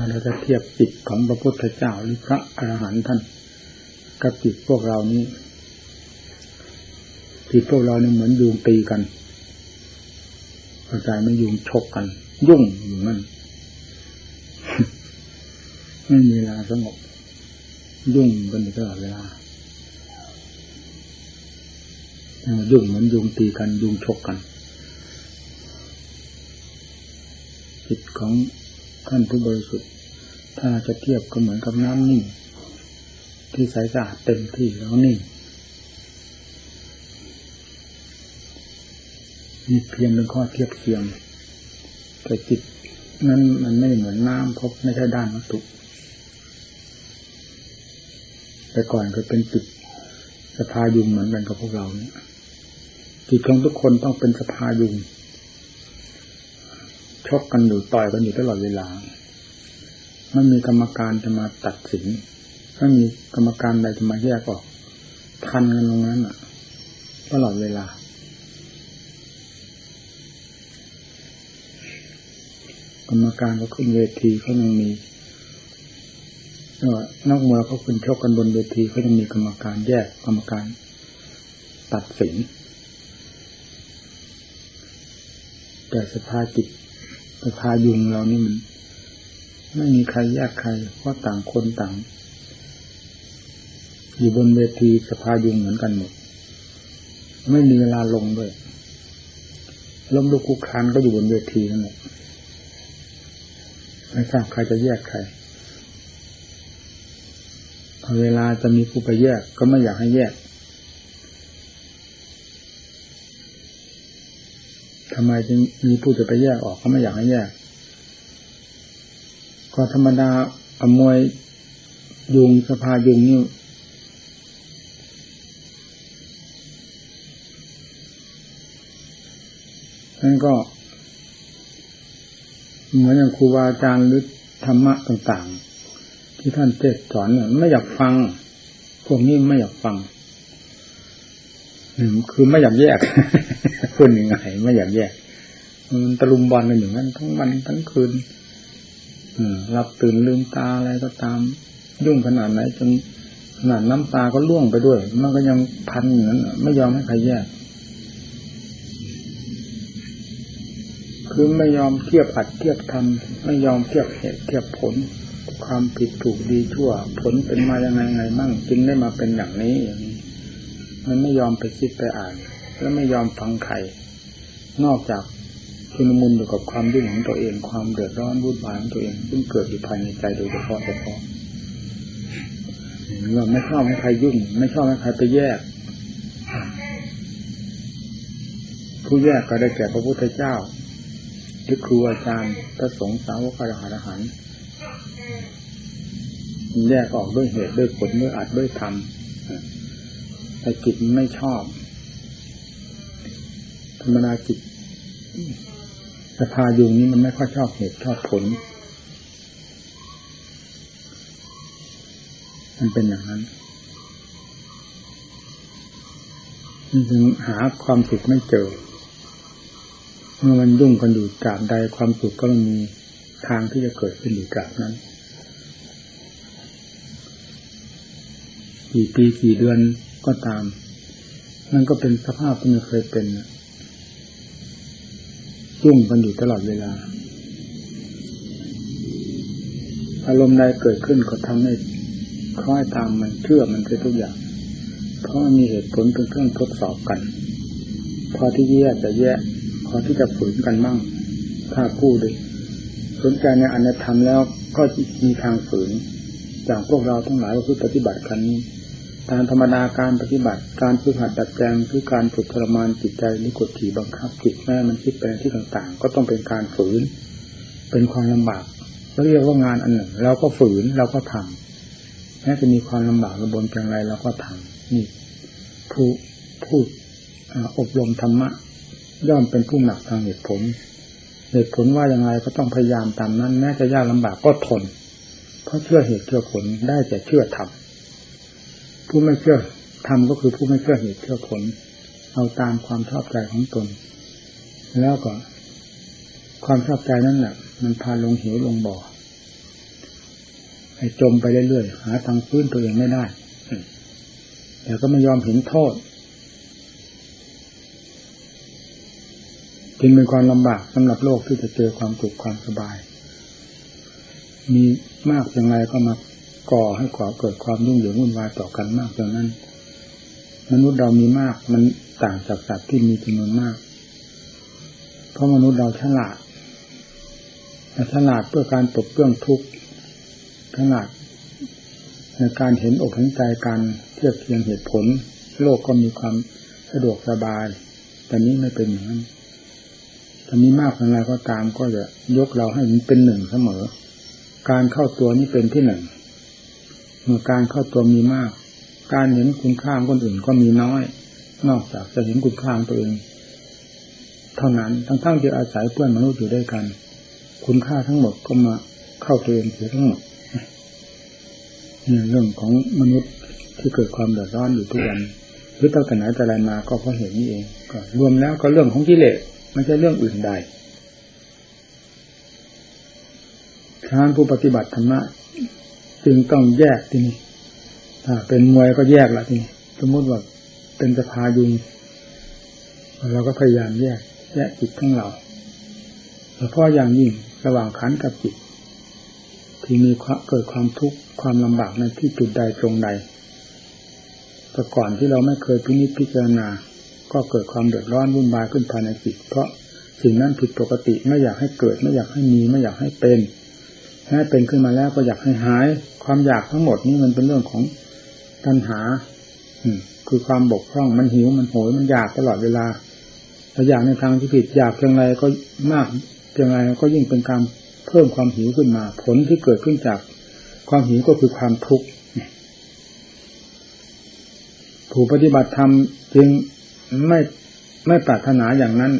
ถ้าเราจะเทียบจิตของพระพุทธเจ้าหรือพระอรหันต์ท่านกับจิตพวกเรานี้จิตพวกเราเนี่ยเหมือนยุงตีกันเข้าใจไม่ยุงชกกัน ยุ่งอยู่นั่นไม่มีเวลาสงบ ยุ่งกันตลอดเวลายุ่งเหมือนยุงตีกันยุงชกกัน จิตของ ท่านผู้บริสุทธิ์ ถ้าจะเทียบก็เหมือนกับน้ำนิ่ง ที่ใสสะอาดเต็มที่แล้วนิ่งมีเพียงเป็นข้อเทียบเทียมแต่จิตนั้นมันไม่เหมือนน้ำเพราะไม่ใช่ด้านวัตถุแต่ก่อนก็เป็นจิตสภายุงเหมือนกันกับพวกเราเนี่ยจิตของทุกคนต้องเป็นสภายุง ชกกันอยู่ต่อยกันอยู่ตลอดเวลาไม่มีกรรมการจะมาตัดสินไม่มีกรรมการใดจะมาแยกออกทันกันตรงนั้นอะ ตลอดเวลา กรรมการก็ขึ้นเวทีเขายังมีนอกเมื่อเขาขึ้นชกกันบนเวทีเขายังมีกรรมการแยกกรรมการตัดสินแต่สภาจิต สภายุงเรานี่มัน ไม่มีใครแยกใคร เพราะต่างคนต่าง อยู่บนเวทีสภายุงเหมือนกันหมด ไม่มีเวลาลงด้วยล้มลุกคุกคานก็อยู่บนเวทีนั่นแหละไม่ทราบใครจะแยกใครเวลาจะมีผู้ไปแยกก็ไม่อยากให้แยก ทำไมจึงมีผู้จะไปแยกออกเขาไม่อยากให้แยก ก็ธรรมดาอมวยยุงสภายุงนี่นั่นก็ เหมือนอย่างครูบาอาจารย์หรือธรรมะต่าง ๆ ที่ท่านเทศสอนเนี่ยไม่อยากฟัง พวกนี้ไม่อยากฟังหนึ่ง คือไม่อยากแยกพูดยังไงไม่อยากแยกมันตะลุมบอลกันอยู่นั้นทั้งวันทั้งคืนหลับตื่นลืมตาอะไรก็ตาม ยุ่งขนาดไหนจนขนาดน้ำตาก็ล่วงไปด้วย มันก็ยังพันอยู่นั้นไม่ยอมให้ใครแยก คือไม่ยอมเทียบอัดเทียบทำไม่ยอมเทียบเหตุเทียบผล ความผิดถูกดีชั่ว ผลเป็นมายังไงไงมั่งจึงได้มาเป็นอย่างนี้อย่างนี้ มันไม่ยอมไปคิดไปอ่าน แล้วไม่ยอมฟังใครนอกจากชุนมุนอยู่กับความยุ่งของตัวเอง ความเดือดร้อนวุ่นวายของตัวเองซึ่งเกิดอยู่ภายในใจโดยเฉพาะเฉพาะเราไม่ชอบให้ใครยุ่ง ไม่ชอบให้ใครไปแยก ผู้แยกก็ได้แก่พระพุทธเจ้าหรือครูอาจารย์พระสงฆ์สาวกอรหันต์แยกออกด้วยเหตุด้วยผลด้วยอัดด้วยธรรม แต่จิตไม่ชอบ ธรรมดาจิตสภายุงนี้มันไม่ค่อยชอบเหตุชอบผล มันเป็นอย่างนั้นจึงหาความสุขไม่เจอ เมื่อมันยุ่งกันอยู่กาบใดความสุขก็ไม่มีทางที่จะเกิดขึ้นอยู่กาบนั้น กี่ปีกี่เดือน ก็ตามมันก็เป็นสภาพที่มันเคยเป็นยุ่งกันอยู่ตลอดเวลา อารมณ์ใดเกิดขึ้นก็ทำให้คล้อยตามมันเชื่อมันไปทุกอย่าง เพราะมีเหตุผลเป็นเครื่องทดสอบกัน พอที่แย่จะแย่พอที่จะฝืนกันมั่ง ถ้าพูดเลยสนใจในอันธรรมแล้วก็มีทางฝืน จากพวกเราทั้งหลายที่ปฏิบัติกันนี้ ตามธรรมดาการปฏิบัติการฝึกหัดดัดแปลงคือการฝึกทรมานจิตใจนิกดขี่บังคับจิตแม่มันคิดไปที่ต่างๆ ก็ต้องเป็นการฝืน เป็นความลำบากเรียกว่างานอันหนึ่งเราก็ฝืนเราก็ทำแม้จะมีความลำบากระบนเพียงไรเราก็ทำนี่ผู้พูดอบรมธรรมะ ย่อมเป็นผู้หนักทางเหตุผลเหตุผลว่าอย่างไรก็ต้องพยายามตามนั้นแม้จะยากลำบากก็ทน เพราะเชื่อเหตุเชื่อผลได้แต่เชื่อธรรม ผู้ไม่เชื่อทำก็คือผู้ไม่เชื่อเหตุเชื่อผล เอาตามความชอบใจของตน แล้วก็ ความชอบใจนั่นแหละมันพาลงเหวลงบ่อให้จมไปเรื่อยๆหาทางฟื้นตัวเองไม่ได้แต่ก็ไม่ยอมเห็นโทษจึงเป็นความลำบากสำหรับโลกที่จะเจอความสุขความสบาย มีมากอย่างไรก็มา ก่อให้ก่อเกิดความยุ่งเหยิงวุ่นวายต่อกันมากอย่างนั้น มนุษย์เรามีมากมันต่างจากสัตว์ที่มีจำนวนมาก เพราะมนุษย์เราฉลาดฉลาดเพื่อการปลดเปลื้องทุกข์ฉลาดในการเห็นอกเห็นใจการเทียบเทียงเหตุผล โลกก็มีความสะดวกสบาย แต่นี้ไม่เป็นอย่างนั้นถ้ามีมากอะไรก็ตามก็จะยกเราให้เป็นหนึ่งเสมอ การเข้าตัวนี้เป็นที่หนึ่ง การเข้าตัวมีมาก การเห็นคุณค่าคนอื่นก็มีน้อย นอกจากจะเห็นคุณค่าตัวเอง เท่านั้นทั้งๆที่อาศัยเพื่อนมนุษย์อยู่ด้วยกัน คุณค่าทั้งหมดก็มาเข้าตัวเองเสียทั้งหมดนี่เรื่องของมนุษย์ที่เกิดความเดือดร้อนอยู่ทุกวันหรือตั้งแต่ไหนแต่ไรมาก็เพราะเหตุนี้เองก็รวมแล้วก็เรื่องของกิเลสไม่ใช่เรื่องอื่นใดทานผู้ปฏิบัติธรรมะ จึงต้องแยกที่นี่ถ้าเป็นมวยก็แยกละทีนี้สมมติว่าเป็นสภายุงเราก็พยายามแยก แยกจิตของเราเฉพาะอย่างยิ่งระหว่างขันกับจิต ที่มีเกิดความทุกข์ความลำบากในที่จุดใดตรงใดแต่ก่อนที่เราไม่เคยพินิจพิจารณา ก็เกิดความเดือดร้อนวุ่นวายขึ้นภายในจิต เพราะสิ่งนั้นผิดปกติไม่อยากให้เกิดไม่อยากให้มีไม่อยากให้เป็น แม้เป็นขึ้นมาแล้วก็อยากให้หาย ความอยากทั้งหมดนี้มันเป็นเรื่องของตัณหา อืคือความบกพร่องมันหิวมันโหยมันอยากตลอดเวลาแต่อยากในทางที่ผิดอยากเพียงไรก็มากเพียงไรก็ยิ่งเป็นการเพิ่มความหิวขึ้นมา ผลที่เกิดขึ้นจากความหิวก็คือความทุกข์ผู้ปฏิบัติธรรมจึงไม่ไม่ปรารถนาอย่างนั้น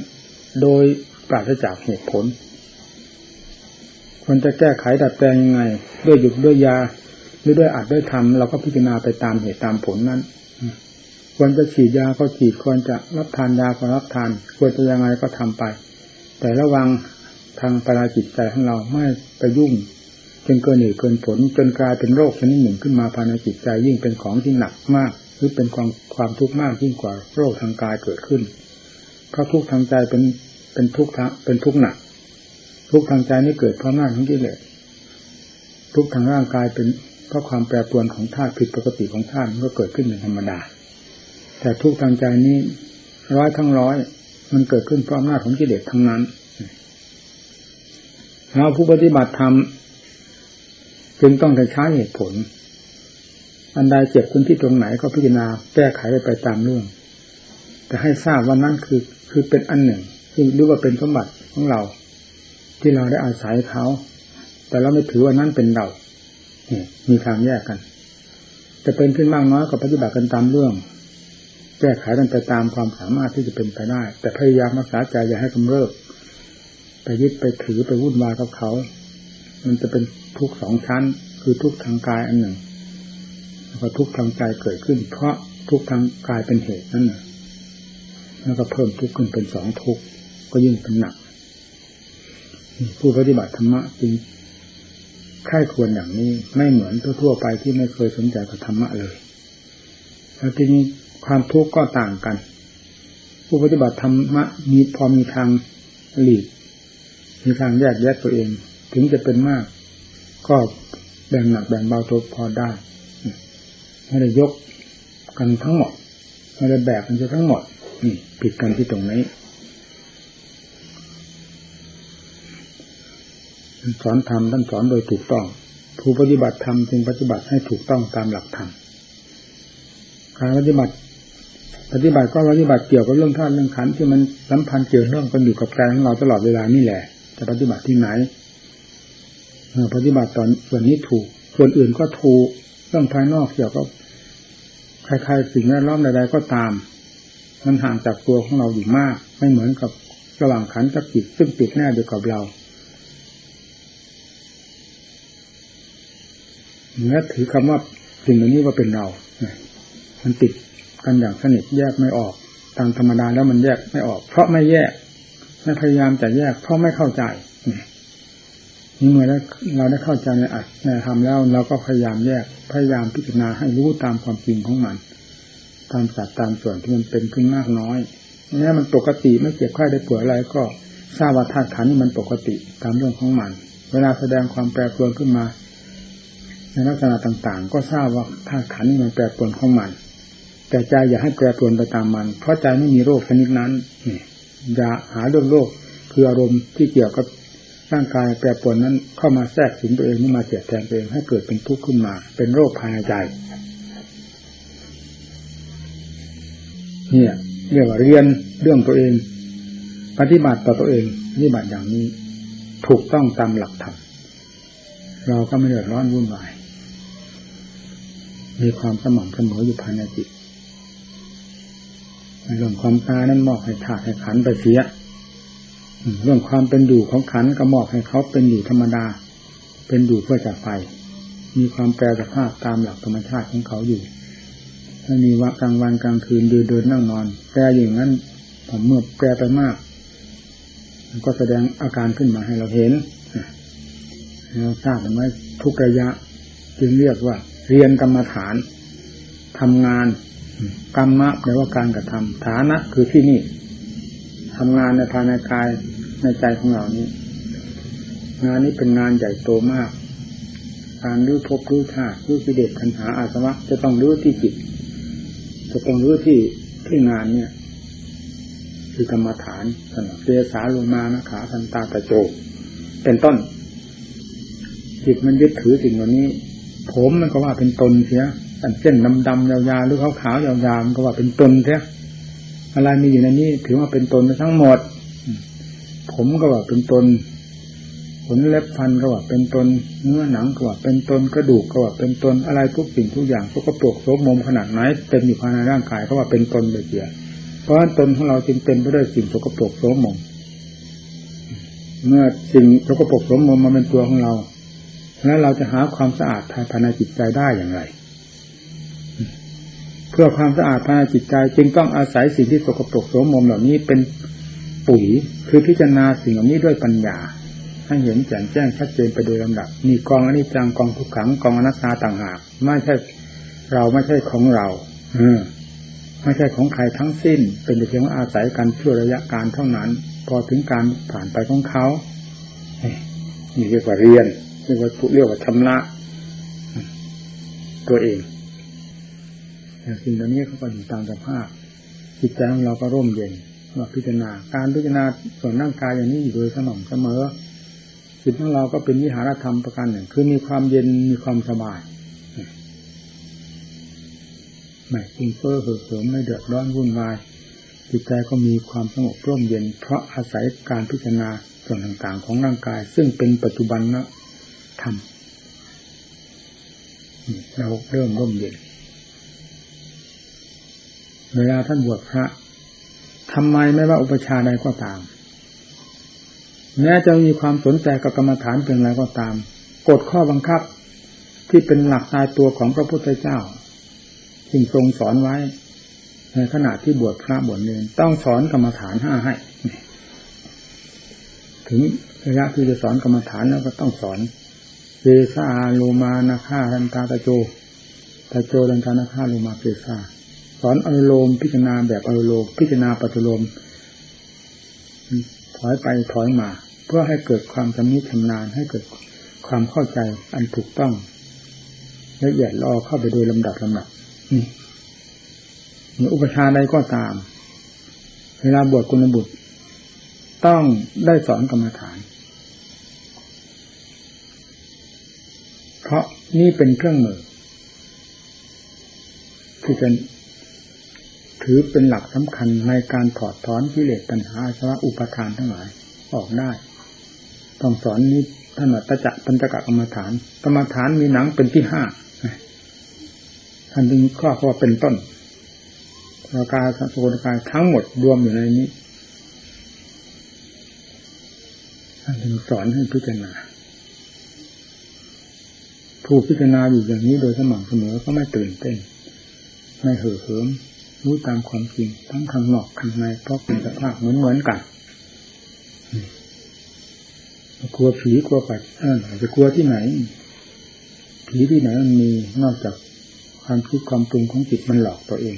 โดยปราศจากเหตุผล ควรจะแก้ไขดัดแปลงยังไง ด้วยหยุดด้วยยาหรือด้วยอัดด้วยทำเราก็พิจารณาไปตามเหตุตามผลนั้นควรจะฉีดยาก็ฉีดควรจะรับทานยาก็รับทาน ควรจะยังไงก็ทำไป แต่ระวังทางปราจิตใจของเราไม่ไปยุ่งจนเกินเหตุเกินผลจนกลายเป็นโรคชนิดหนึ่งขึ้นมาภายในจิตใจยิ่งเป็นของที่หนักมากหรือเป็นความความทุกข์มากยิ่งกว่าโรคทางกายเกิดขึ้นเพราะทุกข์ทางใจเป็นเป็นทุกข์เป็นทุกข์หนัก ทุกทางใจนี่เกิดเพราะหน้าของกิเลสทุกทางร่างกายเป็นเพราะความแปรปรวนของธาตุผิดปกติของธาตุมันก็เกิดขึ้นเป็นธรรมดา แต่ทุกทางใจนี้ร้อยทั้งร้อย มันเกิดขึ้นเพราะอำนาจของกิเลสทั้งนั้นเราผู้ปฏิบัติธรรมจึงต้องใช้เหตุผล อันใดเจ็บคุณที่ตรงไหนก็พิจารณาแก้ไขไปไปตามเรื่อง แต่ให้ทราบว่านั่นคือคือเป็นอันหนึ่งที่รู้ว่าเป็นสมบัติของเรา ที่เราได้อาศัยเขา แต่เราไม่ถือว่านั่นเป็นเราเนี่ยมีทางแยกกัน จะเป็นขึ้นมากน้อยก็ปฏิบัติกันตามเรื่อง แก้ไขกันไปตามความสามารถที่จะเป็นไปได้ แต่พยายามรักษาใจอย่าให้กำเริบไปยึดไปถือไปวุ่นวายกับเขา มันจะเป็นทุกสองชั้น คือทุกทางกายอันหนึ่ง แล้วก็ทุกทางใจเกิดขึ้น เพราะทุกทางกายเป็นเหตุนั่นแหละแล้วก็เพิ่มทุกข์ขึ้นเป็นสองทุกข์ก็ยิ่งเป็นหนัก ผู้ปฏิบัติธรรมะจึงค่ายควรอย่างนี้ไม่เหมือนทั่วๆไปที่ไม่เคยสนใจกับธรรมะเลย แล้วทีนี้ความทุกข์ก็ต่างกัน ผู้ปฏิบัติธรรมะมีพอมีทางหลีก มีทางแยกแยะตัวเอง ถึงจะเป็นมาก ก็แบ่งหนักแบ่งเบาตัวพอได้ ไม่ได้ยกกันทั้งหมดไม่ได้แบกกันจะทั้งหมดนี่ผิดกันที่ตรงนี้ สอนธรรมท่านสอนโดยถูกต้อง ผู้ปฏิบัติธรรมจึงปฏิบัติให้ถูกต้องตามหลักธรรมการปฏิบัติ ปฏิบัติก็ปฏิบัติเกี่ยวกับเรื่องธาตุเรื่องขันธ์ที่มันสัมพันธ์เกี่ยวเนื่องกันอยู่กับใจของเราตลอดเวลานี่แหละจะปฏิบัติที่ไหนเฮ่อปฏิบัติตอนส่วนนี้ถูก ส่วนอื่นก็ถูกเรื่องภายนอกเกี่ยวกับใครๆสิ่งแวดล้อมใดๆก็ตาม มันห่างจากตัวของเราอยู่มาก ไม่เหมือนกับระหว่างขันกับจิตซึ่งติดแน่เดียวกับเรา เนื้อถือคำว่าสิ่งเหล่านี้ว่าเป็นเรา มันติดกันอย่างสนิทแยกไม่ออก ตามธรรมดาแล้วมันแยกไม่ออก เพราะไม่แยก ไม่พยายามจะแยก เพราะไม่เข้าใจนี่เมื่อเราได้เข้าใจในอัตในธรรมแล้วเราก็พยายามแยก พยายามพิจารณาให้รู้ตามความจริงของมัน ตามสัดตามส่วนที่มันเป็นขึ้นมากน้อยนี่มันปกติไม่เจ็บไข้ได้ป่วยอะไรก็ทราบว่าธาตุขันธ์มันปกติตามเรื่องของมัน เวลาแสดงความแปรปรวนขึ้นมา ในลักษณะต่างๆ ก็ทราบว่าธาตุขันมันแปรปรวนของมัน แต่ใจอย่าให้แปรปรวนไปตามมัน เพราะใจไม่มีโรคชนิดนั้นนี่อย่าหาเรื่องโรคคืออารมณ์ที่เกี่ยวกับร่างกายแปรปรวนนั้นเข้ามาแทรกสิงตัวเองนี่มาเสียแทงตัวเองให้เกิดเป็นทุกข์ขึ้นมา เป็นโรคภายในใจเนี่ยเรียกว่าเรียนเรื่องตัวเอง ปฏิบัติต่อตัวเองปฏิบัติอย่างนี้ ถูกต้องตามหลักธรรมเราก็ไม่เดือดร้อนวุ่นวาย มีความสม่ำเสมออยู่ภายในจิตเรื่องความตายนั้นมอบให้ธาตุให้ขันไปเสียเรื่องความเป็นอยู่ของขันก็มอบให้เขาเป็นอยู่ธรรมดา เป็นอยู่เพื่อจะไปมีความแปรสภาพตามหลักธรรมชาติของเขาอยู่ถ้ามีว่ากลางวันกลางคืนเดินเดินนั่งนอน แปรอย่างนั้นผมเมื่อแปรไปมาก มันก็แสดงอาการขึ้นมาให้เราเห็นเราทราบไว้ทุกระยะ จึงเรียกว่า เรียนกรรมฐานทำงานกรรมะแปลว่าการกระทำฐานะ คือที่นี่ทำงานในภายในกายในใจของเรานี้ งานนี้เป็นงานใหญ่โตมาก การรื้อภพรื้อธาตุรื้อกิเลสปัญหาอาสวะ จะต้องรื้อที่จิต จะต้องรื้อที่ที่งานเนี่ย คือกรรมฐานสนเตสาลงมานะขาทันตาตะโจ เป็นต้น จิตมันยึดถือสิ่งเหล่านี้ ผมมันก็ว่าเป็นตนเสียเส้นดำๆยาวๆหรือขาวๆยาวๆมันก็ว่าเป็นตนเสียอะไรมีอยู่ในนี้ถือว่าเป็นตนทั้งหมด ผมก็ว่าเป็นตนขนเล็บฟันก็ว่าเป็นตนเนื้อหนังก็ว่าเป็นตนกระดูกก็ว่าเป็นตนอะไรทุกสิ่งทุกอย่างพวกกระปกโสมมขนาดไหนเป็นอยู่ภายในร่างกายก็ว่าเป็นตนเลยเสียเพราะตนของเราจึงเป็นไปด้วยสิ่งสกปรกโสมมเมื่อสิ่งสกปรกโสมมมาเป็นตัวของเรา แล้วเราจะหาความสะอาดภายในจิตใจได้อย่างไร เพื่อความสะอาดภายในจิตใจ จึงต้องอาศัยสิ่งที่สกปรกโสมมเหล่านี้เป็นปุ๋ยคือพิจารณาสิ่งเหล่านี้ด้วยปัญญา ให้เห็นแจ่มแจ้งชัดเจนไปโดยลำดับ มีกองอนิจจังกองทุกขังกองอนัตตาต่างหากไม่ใช่เราไม่ใช่ของเราออไม่ใช่ของใครทั้งสิ้น เป็นเพียงว่าอาศัยกันชั่วระยะการเท่านั้น พอถึงการผ่านไปของเขานี่เรียกว่าเรียน เรียกว่าเรียกว่าชำระตัวเองแต่สิ่งเหล่านี้เขาก็อยู่ตามสภาพจิตใจของเราก็ร่มเย็นมาพิจารณา การพิจารณาส่วนร่างกายอย่างนี้อยู่โดยสม่ำเสมอจิตของเราก็เป็นวิหารธรรมประการหนึ่ง คือมีความเย็นมีความสบายไม่ฟุ้งเฟ้อเห่อเหิมไม่เดือดร้อนวุ่นวายจิตใจก็มีความสงบร่มเย็น เพราะอาศัยการพิจารณาส่วนต่างๆของร่างกาย ซึ่งเป็นปัจจุบันนะ ธรรมเราเริ่มร่มเย็นเวลาท่านบวชพระทำไมไม่ว่าอุปชาใดก็ตามแม้จะมีความสนใจกับกรรมฐานเพียงไรก็ตามกฎข้อบังคับที่เป็นหลักตายตัวของพระพุทธเจ้าจึงทรงสอนไว้ ในขณะที่บวชพระบวชเนรต้องสอนกรรมฐานห้าให้ ถึงระยะที่จะสอนกรรมฐานแล้วก็ต้องสอน เวสาโลมานาคาทันตาตะโจตะโจดันตานาคาโลมาเกสาสอนอนุโลมพิจารณาแบบอนุโลมพิจารณาปัจจุลมถอยไปถอยมา เพื่อให้เกิดความชำนิชำนาญให้เกิดความเข้าใจอันถูกต้องละเอียดรอเข้าไปโดยลำดับลำดับนี่อุปชาใดก็ตาม เวลาบวชกุณบุตร ต้องได้สอนกรรมฐาน เพราะนี่เป็นเครื่องมือ ที่จะถือเป็นหลักสำคัญในการถอดถอนกิเลสปัญหาสวะอุปทานทั้งหลายออกได้ต้องสอนนี้ท่านตะจักปัญจกกรรมฐานกรรมฐานมีหนังเป็นที่ห้าท่านจึงข้อข้อเป็นต้นระการสังโกายทั้งหมดรวมอยู่ในนี้ท่านจึงสอนให้พิจารณา ผู้พิจารณาอยู่อย่างนี้โดยสม่ำเสมอก็ไม่ตื่นเต้น ไม่เห่อเหิมรู้ตามความจริง ทั้งข้างนอกข้างในเพราะเป็นสภาพเหมือนเหมือนกันกลัวผีกลัวปัดจะกลัวที่ไหน ผีที่ไหนมันมีนอกจากความคิดความปรุงของจิตมันหลอกตัวเอง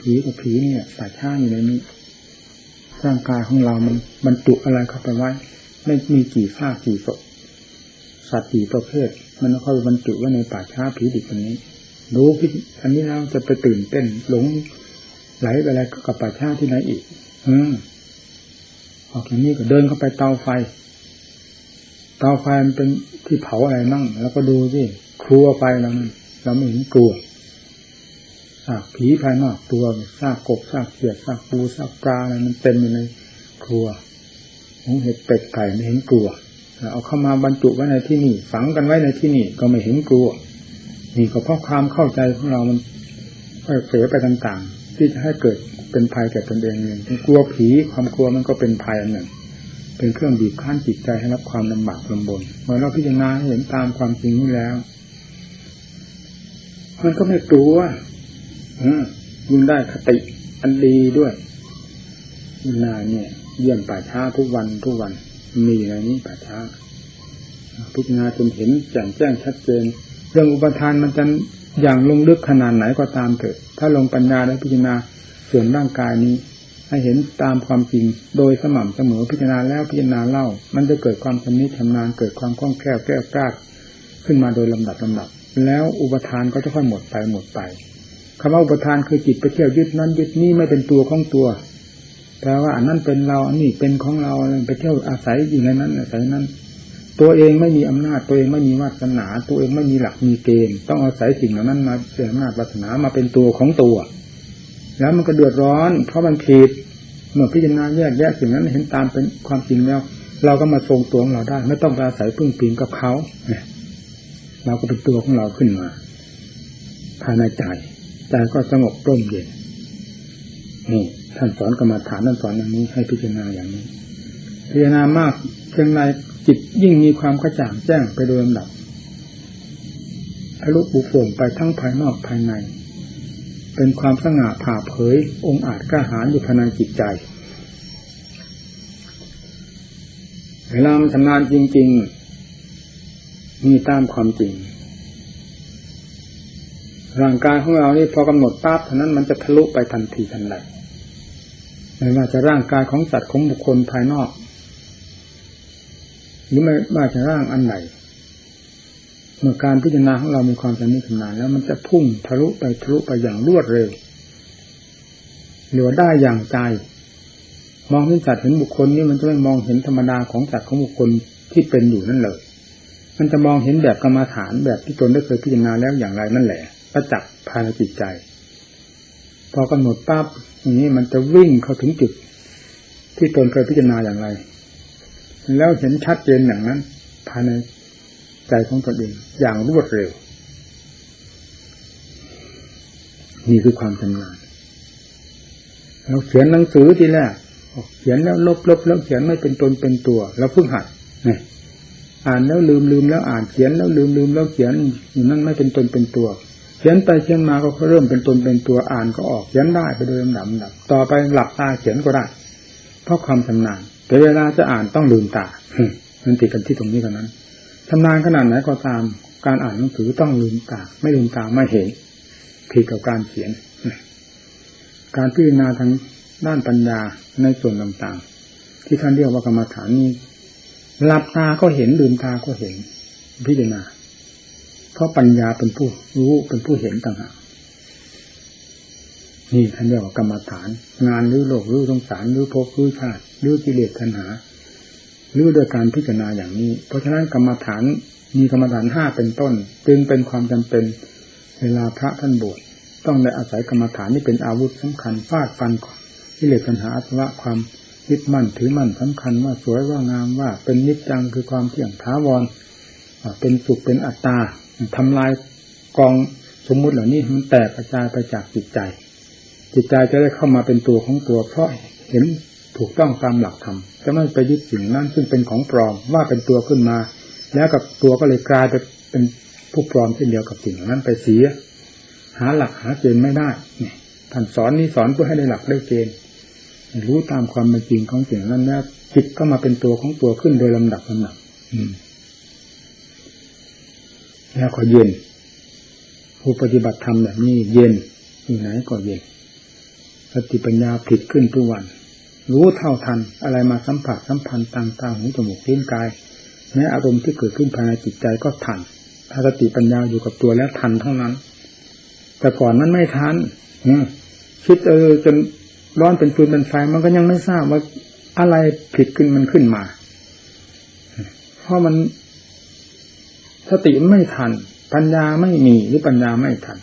ผีกับผีเนี่ยป่าช้าอยู่ในนี้ร่างกายของเรามันบรรจุอะไรเข้าไปไว้ ไม่มีกี่ซากกี่ศพ สัตว์กี่ประเภท มันเข้าไปบรรจุไว้ในป่าช้าผีดิบอันนี้ รู้พิอันนี้แล้วจะไปตื่นเต้นหลงไหลไปอะไรกับป่าช้าที่ไหนอีก อืมออกจากนี้ก็เดินเข้าไปเตาไฟ เตาไฟมันเป็นที่เผาอะไรมั่ง แล้วก็ดูสิครัวไฟเรามันเราไม่เห็นกลัวซากผีภายนอกตัวซากกบซากเขียดซากปูซากปลาอะไรมันเต็มอยู่ในครัวหงเห็ดเป็ดไก่ไม่เห็นกลัว เอาเข้ามาบรรจุไว้ในที่นี่ ฝังกันไว้ในที่นี่ก็ไม่เห็นกลัว นี่ก็เพราะความเข้าใจของเรามันเสียไปต่างๆ ที่จะให้เกิดเป็นภัยแก่ตนเองหนึ่งกลัวผีความกลัวมันก็เป็นภัยอันหนึ่ง เป็นเครื่องบีบคั้นจิตใจให้รับความลำบากลำบนเมื่อเราพิจารณาเห็นตามความจริงนี้แล้วมันก็ไม่กลัวอืมยิ่งได้คติอันดีด้วยยินาเนี่ย เยี่ยมป่าช้าทุกวันทุกวัน มีอะไรนี้ป่าช้าพิจารณาจนเห็นแจ่มแจ้งชัดเจน เรื่องอุปทานมันจะอย่างลงลึกขนาดไหนก็ตามเถอะ ถ้าลงปัญญาและพิจารณาส่วนร่างกายนี้ ให้เห็นตามความจริงโดยสม่ำเสมอพิจารณาแล้วพิจารณาเล่า มันจะเกิดความชำนิชำนาญเกิดความคล่องแคล่วแก้วกล้าขึ้นมาโดยลำดับลำดับ แล้วอุปทานก็จะค่อยหมดไปหมดไปคำว่าอุปทานคือจิตไปเที่ยวยึดนั้นยึดนี้ไม่เป็นตัวของตัว แปลว่าอันนั้นเป็นเราอันนี้เป็นของเราไปเที่ยวอาศัยอยู่ในนั้นอาศัยนั้น ตัวเองไม่มีอำนาจตัวเองไม่มีวาสนา ตัวเองไม่มีหลักมีเกณฑ์ต้องอาศัยสิ่งเหล่านั้นมาเป็นอำนาจวาสนามาเป็นตัวของตัว แล้วมันก็เดือดร้อน เพราะมันผิดเมื่อพิจารณาแยกแยะสิ่งนั้นเห็นตามเป็นความจริงแล้ว เราก็มาทรงตัวของเราได้ ไม่ต้องไปอาศัยพึ่งพิงกับเขาเราก็เป็นตัวของเราขึ้นมาภายในใจใจก็สงบร่มเย็นนี่ ท่านสอนกรรมฐานท่านสอนอย่างนี้ให้พิจารณาอย่างนี้ พิจารณามากเพียงไรจิตยิ่งมีความกระจ่างแจ้งไปโดยลำดับทะลุปุโป่งไปทั้งภายนอกภายใน เป็นความสง่าผ่าเผย องค์อาจกล้าหาญอยู่ภายในจิตใจเวลามันชำนาญจริง ๆ มีตามความจริง ร่างกายของเรานี่พอกำหนดปั๊บเท่านั้นมันจะทะลุไปทันทีทันใด ไม่ว่าจะร่างกายของสัตว์ของบุคคลภายนอก หรือไม่ว่าจะร่างอันไหนเมื่อการพิจารณาของเรามีความชำนิชำนาญแล้วมันจะพุ่งทะลุไปทะลุไปอย่างรวดเร็วเหลือได้อย่างใจ มองเห็นสัตว์เห็นบุคคลนี่มันจะไม่มองเห็นธรรมดาของสัตว์ของบุคคลที่เป็นอยู่นั่นเลย มันจะมองเห็นแบบกรรมาฐานแบบที่ตนได้เคยพิจารณาแล้วอย่างไรนั่นแหละประจักษ์ภายในจิตใจ พอกำหนดปั๊บอย่างนี้มันจะวิ่งเข้าถึงจุด ที่ตนเคยพิจารณาอย่างไร แล้วเห็นชัดเจนอย่างนั้นภายในใจของตนเองอย่างรวดเร็ว นี่คือความชำนาญเราเขียนหนังสือทีแรกเขียนแล้วลบลบแล้วเขียนไม่เป็นตนเป็นตัวเราเพิ่งหัดนี่อ่านแล้วลืมลืมแล้วอ่านเขียนแล้วลืมลืมแล้วเขียนอยู่นั่นไม่เป็นตนเป็นตัว ขียนไปเขียนมาก็เริ่มเป็นตนเป็นตัวอ่านก็ออกเขียนได้ไปโดยลำดับดับ ต่อไปหลับตาเขียนก็ได้ เพราะความชำนาญแต่เวลาจะอ่านต้องลืมตามันติดกันที่ตรงนี้เท่านั้นชำนาญขนาดไหนก็ตาม การอ่านหนังสือต้องลืมตา ไม่ลืมตาไม่เห็นผิดกับการเขียน การพิจารณาทางด้านปัญญาในส่วนต่างๆ ที่ท่านเรียกว่ากรรมฐานนี้หลับตาก็เห็นลืมตาก็เห็นพิจารณา เพราะปัญญาเป็นผู้รู้เป็นผู้เห็นต่างหากนี่ท่านเรียกว่ากรรมฐาน งานรือโลกรือสงสารรือภพรือชาติรือกิเลสตัณหารือโดยการพิจารณาอย่างนี้ เพราะฉะนั้นกรรมฐานมีกรรมฐานห้าเป็นต้น จึงเป็นความจำเป็นเวลาพระท่านบวชต้องได้อาศัยกรรมฐานนี่เป็นอาวุธสำคัญฟาดฟันกิเลสตัณหาอัตวะความยึดมั่นถือมั่นสำคัญว่าสวยว่างามว่าเป็นนิจจังคือความเที่ยงท้าวรเป็นสุขเป็นอัตตา ทำลายกองสมมุติเหล่านี้มันแตกกระจายไปจากจิตใจ จิตใจจะได้เข้ามาเป็นตัวของตัว เพราะเห็นถูกต้องตามหลักธรรมจะไม่ไปยึดสิ่งนั้นซึ่งเป็นของปลอมว่าเป็นตัวขึ้นมา แล้วกับตัวก็เลยกลายไปเป็นผู้ปลอมเช่นเดียวกับสิ่งนั้นไปเสีย หาหลักหาเกณฑ์ไม่ได้เนี่ยท่านสอนนี้สอนเพื่อให้ได้หลักได้เกณฑ์รู้ตามความเป็นจริงของสิ่งนั้นแล้วจิตก็มาเป็นตัวของตัวขึ้นโดยลำดับลำดับอืม แล้วก็เย็น ผู้ปฏิบัติธรรมแบบนี้เย็นอยู่ไหนก็เย็นสติปัญญาผิดขึ้นทุกวัน รู้เท่าทันอะไรมาสัมผัสสัมพันธ์ต่างๆหูจมูกลิ้นกายแม้อารมณ์ที่เกิดขึ้นภายในจิตใจก็ทัน ถ้าสติปัญญาอยู่กับตัวแล้วทันเท่านั้น แต่ก่อนนั้นไม่ทันคิดเออจนร้อนเป็นฟืนเป็นไฟมันก็ยังไม่ทราบว่าอะไรผิดขึ้นมันขึ้นมา เพราะมัน สติไม่ทัน ปัญญาไม่มีหรือปัญญาไม่ทัน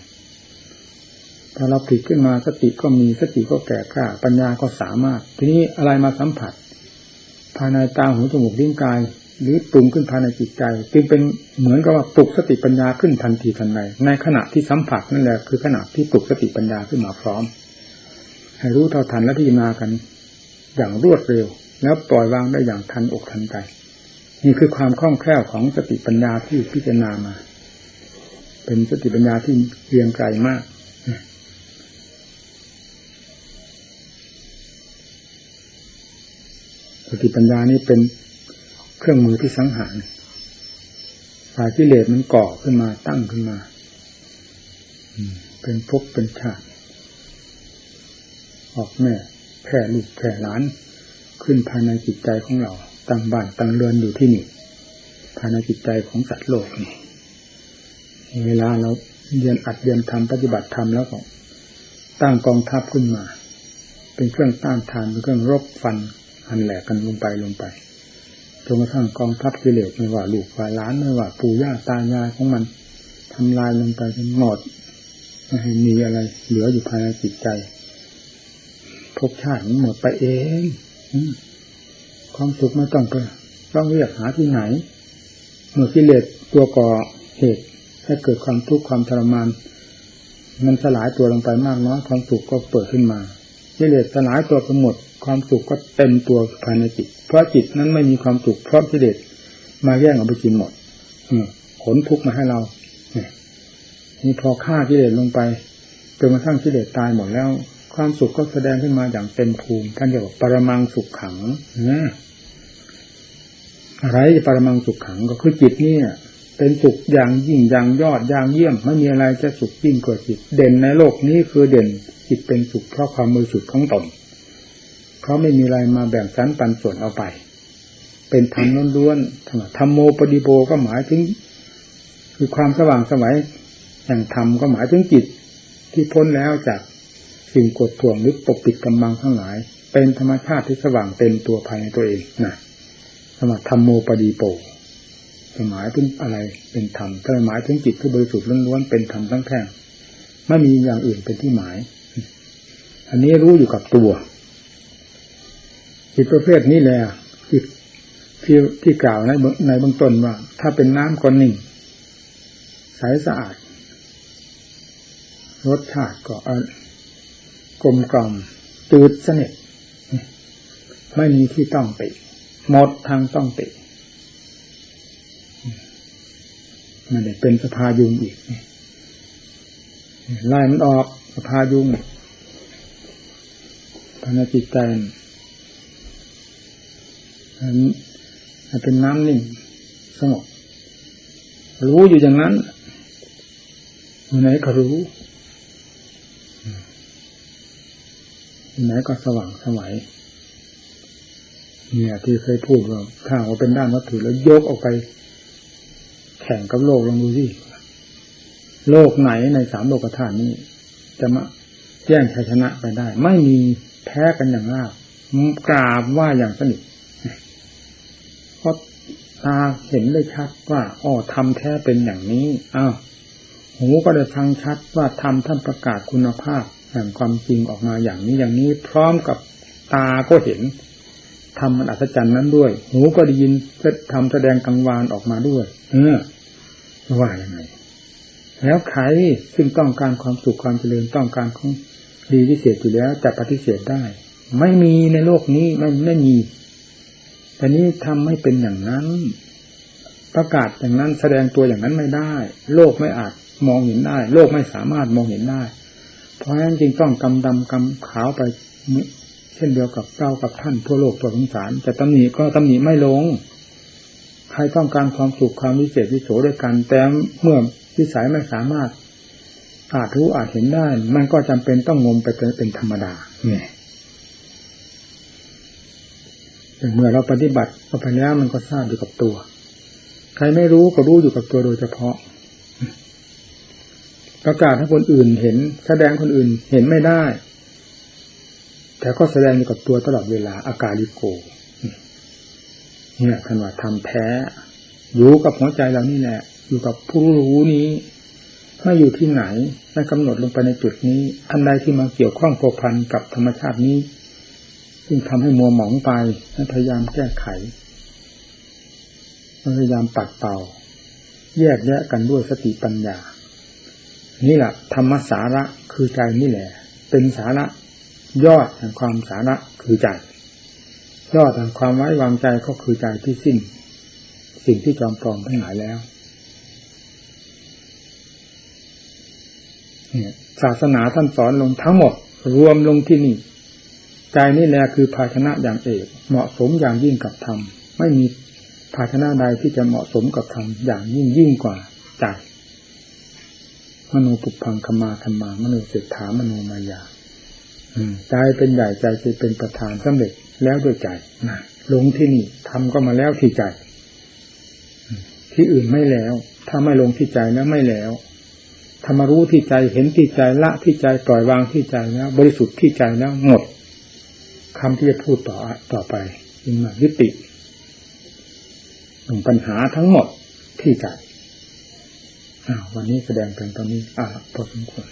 ถ้าเราผิดขึ้นมาสติก็มีสติก็แก่กล้าปัญญาก็สามารถ ทีนี้อะไรมาสัมผัส ภายในตาหูจมูกลิ้นกาย หรือปรุงขึ้นภายในจิตใจ จึงเป็นเหมือนกับว่าปลุกสติปัญญาขึ้นทันทีทันใดในขณะที่สัมผัสนั่นแหละคือขณะที่ปลุกสติปัญญาขึ้นมาพร้อม ให้รู้เท่าทันและที่มากัน อย่างรวดเร็ว แล้วปล่อยวางได้อย่างทันอกทันใจ นี่คือความคล่องแคล่วของสติปัญญาที่พิจารณามา เป็นสติปัญญาที่เรียงไกลมากสติปัญญานี้เป็นเครื่องมือที่สังหารฝ่ายกิเลสมันก่อขึ้นมาตั้งขึ้นมาเป็นภพเป็นชาติออกแม่แผ่ลูกแผ่หลาน ขึ้นภายในจิตใจของเรา ตั้งบ้านตั้งเรือนอยู่ที่นี่ภายในจิตใจของสัตว์โลกนี่เวลาเราเรียนอัดเรียนทำปฏิบัติธรรมแล้วก็ตั้งกองทัพขึ้นมา เป็นเครื่องต้านทานเป็นเครื่องรบฟันหันแหลกกันลงไปลงไปจนกระทั่งกองทัพกิเลสไม่ว่าลูกว่าล้านไม่ว่าปู่ย่าตายายของมันทำลายลงไปจนหมดไม่ให้มีอะไร เหลืออยู่ภายในจิตใจภพชาติมันหมดไปเอง ความสุขไม่ต้องไปต้องเรียกหาที่ไหน เมื่อกิเลสตัวก่อเหตุให้เกิดความทุกข์ความทรมาน มันสลายตัวลงไปมากน้อยความสุขก็เปิดขึ้นมากิเลสสลายตัวไปหมดความสุขก็เต็มตัวภายในจิต เพราะจิตนั้นไม่มีความสุขเพราะกิเลสมาแย่งเอาไปกินหมดขนทุกข์มาให้เรานี่พอฆ่ากิเลสลงไปจนกระทั่งกิเลสตายหมดแล้ว ความสุขก็แสดงขึ้นมาอย่างเต็มภูมิท่านเรียกว่าปรมังสุขขังนะอะไรปรมังสุขขังก็คือจิตนี่เป็นสุขอย่างยิ่งอย่างยอดอย่างเยี่ยมไม่มีอะไรจะสุขยิ่งกว่าจิต เด่นในโลกนี้คือเด่นจิตเป็นสุขเพราะความมือสุดของตนเพราะไม่มีอะไรมาแบ่งสรรปันส่วนเอาไป เป็นธรรมล้วนๆธรรมโมปฏิโบก็หมายถึง คือความสว่างสวัยแห่งธรรมก็หมายถึงจิตที่พ้นแล้วจาก สิ่งกดท่วงหรือปกปิดกำบังทั้งหลาย เป็นธรรมชาติที่สว่างเต็มตัวภายในตัวเองนะสมัติธรรมโมปดีโปหมายถึงอะไรเป็นธรรมแต่หมายถึงจิตที่บริสุทธิ์ล้วนๆเป็นธรรมทั้งแท่งไม่มีอย่างอื่นเป็นที่หมาย อันนี้รู้อยู่กับตัว จิตประเภทนี้แหละจิตที่ที่กล่าวในในเบื้องต้นว่า ถ้าเป็นน้ำก็นิ่งใสสะอาดรสชาติก็ กลมกล่อมจืดสนิทไม่มีที่ต้องติหมดทางต้องติมันเป็นสภายุงอีกไล่มันออกสภายุงภายในจิตใจมันเป็นน้ำนิ่งสงบรู้อยู่อย่างนั้นอยู่ไหนก็รู้ ไหนก็สว่างสวัยเนี่ยที่เคยพูดว่าถ้าว่าเป็นด้านวัตถุแล้วยกออกไป แข่งกับโลกลองดูสิโลกไหนในสามโลกธาตุนี้ จะมาแย่งชัยชนะไปได้ ไม่มีแพ้กันอย่างราบกราบว่าอย่างสนิทเพราะตาเห็นได้ชัดว่าอ๋อทำแท้เป็นอย่างนี้อ้าวหูก็ได้ฟังชัดว่าทำท่านประกาศคุณภาพ แห่งความจริงออกมาอย่างนี้อย่างนี้พร้อมกับตาก็เห็นทำมันอัศจรรย์นั้นด้วย หูก็ได้ยินทำแสดงกังวานออกมาด้วย เออว่ายังไง แล้วใครซึ่งต้องการความสุขความเจริญต้องการของดีพิเศษอยู่แล้วจะปฏิเสธได้ ไม่มีในโลกนี้ไม่ไม่มีแต่นี้ทำให้เป็นอย่างนั้น ประกาศอย่างนั้นแสดงตัวอย่างนั้นไม่ได้ โลกไม่อาจมองเห็นได้ โลกไม่สามารถมองเห็นได้ เพราะฉะนั้นจึงต้องกำดำกำขาวไปเช่นเดียวกับเรากับท่านทั่วโลกทั่วสงสารจะตำหนิก็ตำหนิไม่ลง ใครต้องการความสุขความวิเศษวิโสด้วยกัน แต่เมื่อวิสัยไม่สามารถอาจรู้อาจเห็นได้ มันก็จำเป็นต้องงมไปเป็นธรรมดาเนี่ยแต่เมื่อเราปฏิบัติเข้าไปแล้วมันก็ทราบอยู่กับตัว ใครไม่รู้ก็รู้อยู่กับตัวโดยเฉพาะ ประกาศให้คนอื่นเห็น แสดงคนอื่นเห็นไม่ได้ แต่ก็แสดงอยู่กับตัวตลอดเวลาอาการลิโกเนี่ยคันว่าทำแท้ อยู่กับหัวใจเรานี่แหละ อยู่กับผู้รู้นี้ไม่อยู่ที่ไหนไม่กำหนดลงไปในจุดนี้ อันใดที่มาเกี่ยวข้องโกพันกับธรรมชาตินี้ ซึ่งทำให้มัวหมองไปพยายามแก้ไข พยายามปัดเป่า แยกแยะกันด้วยสติปัญญา นี่แหละธรรมสาระคือใจนี่แหละ เป็นสาระยอดแห่งความสาระคือใจยอดแห่งความไว้วางใจก็คือใจที่สิ้น สิ่งที่จอมปลอมทั้งหลายแล้วเนี่ยศาสนาท่านสอนลงทั้งหมด รวมลงที่นี่ ใจนี่แหละคือภาชนะอย่างเอกเหมาะสมอย่างยิ่งกับธรรมไม่มีภาชนะใดที่จะเหมาะสมกับธรรมอย่างยิ่งยิ่งกว่าใจ มโนปุพังคมาธรรมามโนเศรษฐามโนมายาใจเป็นใหญ่ใจจะเป็นประธานสำเร็จแล้วด้วยใจนะลงที่นี่ทำก็มาแล้วที่ใจ ที่อื่นไม่แล้ว ถ้าไม่ลงที่ใจแล้วไม่แล้วธรรมารู้ที่ใจเห็นที่ใจละที่ใจปล่อยวางที่ใจแล้ว บริสุทธิ์ที่ใจแล้วหมดคำที่จะพูดต่อต่อไปยิ่งมายุติปัญหาทั้งหมดที่ใจ วันนี้แสดงเพียงตอนนี้ อ่าพอสมควร